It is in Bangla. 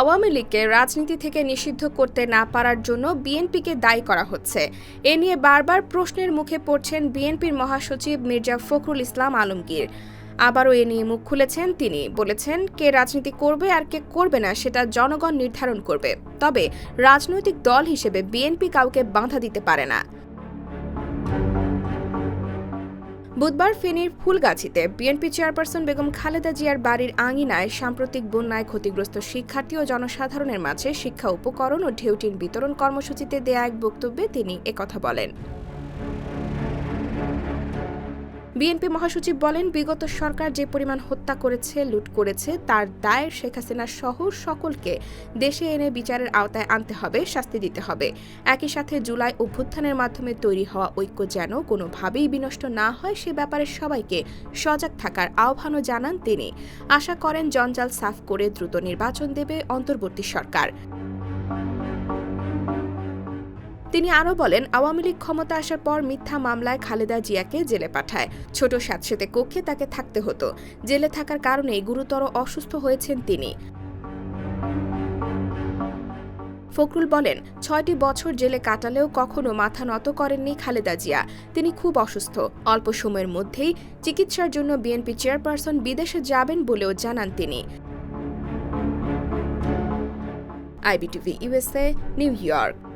আওয়ামী লীগকে রাজনীতি থেকে নিষিদ্ধ করতে না পারার জন্য বিএনপিকে দায়ী করা হচ্ছে। এ নিয়ে বারবার প্রশ্নের মুখে পড়ছেন বিএনপির মহাসচিব মির্জা ফখরুল ইসলাম আলমগীর। আবারও এ নিয়ে মুখ খুলেছেন তিনি। বলেছেন, কে রাজনীতি করবে আর কে করবে না সেটা জনগণ নির্ধারণ করবে। তবে রাজনৈতিক দল হিসেবে বিএনপি কাউকে বাধা দিতে পারে না। বুধবার ফেনীর ফুলগাছিতে বিএনপি চেয়ারপারসন বেগম খালেদা জিয়ার বাড়ির আঙিনায় সাম্প্রতিক বন্যায় ক্ষতিগ্রস্ত শিক্ষার্থী ও জনসাধারণের মাঝে শিক্ষা উপকরণ ও ঢেউটির বিতরণ কর্মসূচিতে দেয়া এক বক্তব্যে তিনি একথা বলেন। বিএনপি মহাসচিব বলেন, বিগত সরকার যে পরিমাণ হত্যা করেছে, লুট করেছে, তার দায় শেখ হাসিনা সহ সকলকে দেশে এনে বিচারের আওতায় আনতে হবে, শাস্তি দিতে হবে। একই সাথে জুলাই অভ্যুত্থানের মাধ্যমে তৈরি হওয়া ঐক্য যেন কোনোভাবেই বিনষ্ট না হয়, সে ব্যাপারে সবাইকে সজাগ থাকার আহ্বানও জানান তিনি। আশা করেন, জঞ্জাল সাফ করে দ্রুত নির্বাচন দেবে অন্তর্বর্তী সরকার। তিনি আরও বলেন, আওয়ামী লীগ ক্ষমতা আসার পর মিথ্যা মামলায় খালেদা জিয়াকে জেলে পাঠায়। ছোট স্যাঁতসেতে কক্ষে তাকে থাকতে হতো। জেলে থাকার কারণেই গুরুতর অসুস্থ হয়েছেন তিনি। ফখরুল বলেন, ছয়টি বছর জেলে কাটালেও কখনো মাথা নত করেননি খালেদা জিয়া। তিনি খুব অসুস্থ। অল্প সময়ের মধ্যেই চিকিৎসার জন্য বিএনপি চেয়ারপারসন বিদেশে যাবেন বলেও জানান তিনি। IBTV USA New York.